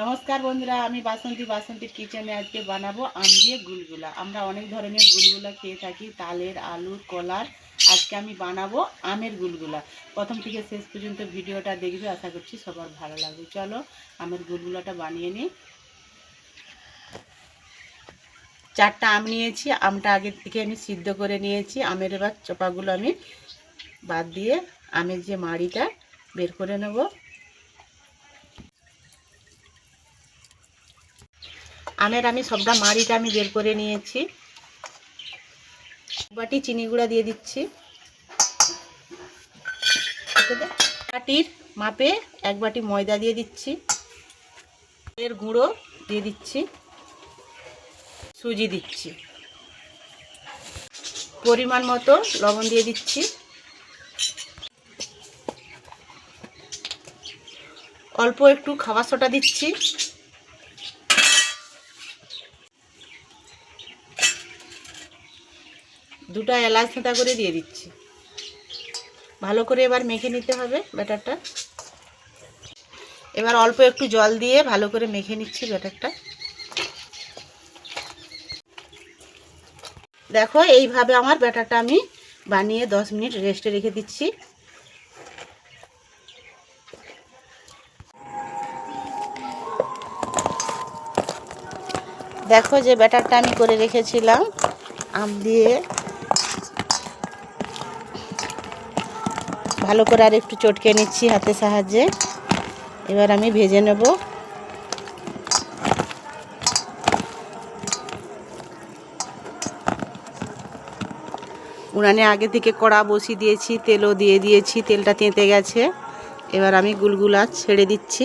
নমস্কার বন্ধুরা, আমি বাসন্তী বাসন্তীর কিচেনে আজকে বানাবো আম দিয়ে গুলগুলা। আমরা অনেক ধরনের গুলগুলা খেয়ে থাকি, তালের, আলুর, কলার। আজকে আমি বানাবো আমের গুলগুলা। প্রথম থেকে শেষ পর্যন্ত ভিডিওটা দেখবে, আশা করছি সবার ভালো লাগবে। চলো, আমের গুলগুলাটা বানিয়ে নিই। চারটা আম নিয়েছি, আমটা আগে থেকে আমি সিদ্ধ করে নিয়েছি। আমের এবার চোপাগুলো আমি বাদ দিয়ে আমের যে মাড়িটা বের করে নেব। আমের আমি সবটা মাড়িটা আমি বের করে নিয়েছি। বাটি চিনি গুঁড়া দিয়ে দিচ্ছি। বাটির মাপে এক বাটি ময়দা দিয়ে দিচ্ছি। এর গুঁড়ো দিয়ে দিচ্ছি। সুজি দিচ্ছি। পরিমাণ মতো লবণ দিয়ে দিচ্ছি। অল্প একটু খাবার সোটা দিচ্ছি। দুটো এলাচ থেঁতা করে দিয়ে দিচ্ছি। ভালো করে এবার মেখে নিতে হবে ব্যাটারটা। এবার অল্প একটু জল দিয়ে ভালো করে মেখে নিচ্ছি ব্যাটারটা। দেখো, এইভাবে আমার ব্যাটারটা আমি বানিয়ে দশ মিনিট রেস্টে রেখে দিচ্ছি। দেখো যে ব্যাটারটা আমি করে রেখেছিলাম, আম দিয়ে। ভালো করে আর একটু চটকে নিচ্ছি হাতে সাহায্যে। এবার আমি ভেজে নেব। উনানে আগে থেকে কড়া বসিয়ে দিয়েছি, তেলও দিয়ে দিয়েছি, তেলটা তেঁতে গেছে। এবার আমি গুলগুলা ছেড়ে দিচ্ছি।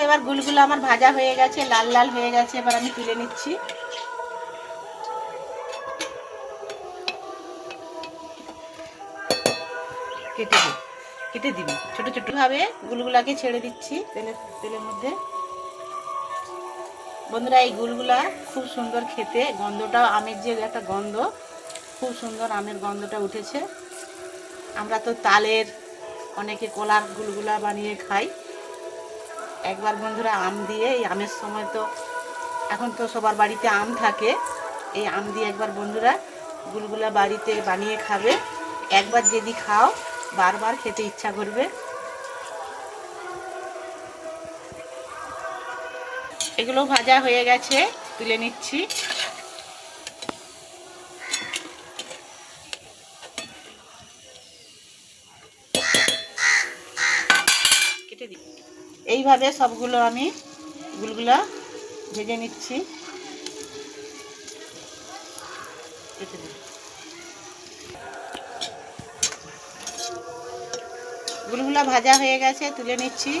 এবার গুলগুলো আমার ভাজা হয়ে গেছে লাল লাল হয়ে গেছে এবার আমি তুলে নিচ্ছি। কেটে দিই কেটে দিবি ছোট ছোট। ভাবে গুলগুলাকে ছেড়ে দিচ্ছি তেলের তেলের মধ্যে। বন্ধুরা এই গুলগুলা খুব সুন্দর খেতে গন্ধটা আমের যে একটা গন্ধ খুব সুন্দর আমের গন্ধটা উঠেছে। আমরা তো তালের অনেকে কলার গুলগুলা বানিয়ে খাই। একবার বন্ধুরা আম দিয়ে, এই আমের সময় তো এখন তো সবার বাড়িতে আম থাকে। এই আম দিয়ে একবার বন্ধুরা গুলগুলা বাড়িতে বানিয়ে খাবে। একবার যদি খাও, বারবার খেতে ইচ্ছা করবে। এগুলো ভাজা হয়ে গেছে, তুলে নিচ্ছি। কেটে দিই। এইভাবে সবগুলো আমি গুলগুলা ভেজে নিচ্ছি। গুলগুলা ভাজা হয়ে গেছে, তুলে নিচ্ছি।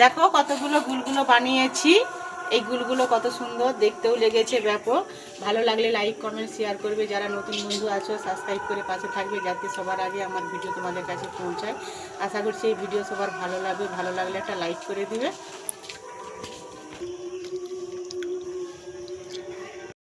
দেখো কতগুলো গুলগুলো বানিয়েছি। এই গুলগুলো কত সুন্দর, দেখতেও লেগেছে ব্যাপক। ভালো লাগলে লাইক কমেন্ট শেয়ার করবে। যারা নতুন বন্ধু আছো সাবস্ক্রাইব করে পাশে থাকবে যাতে সবার আগে আমার ভিডিও তোমাদের কাছে পৌঁছায়। আশা করছি এই ভিডিও সবার ভালো লাগবে। ভালো লাগলে একটা লাইক করে দিবে।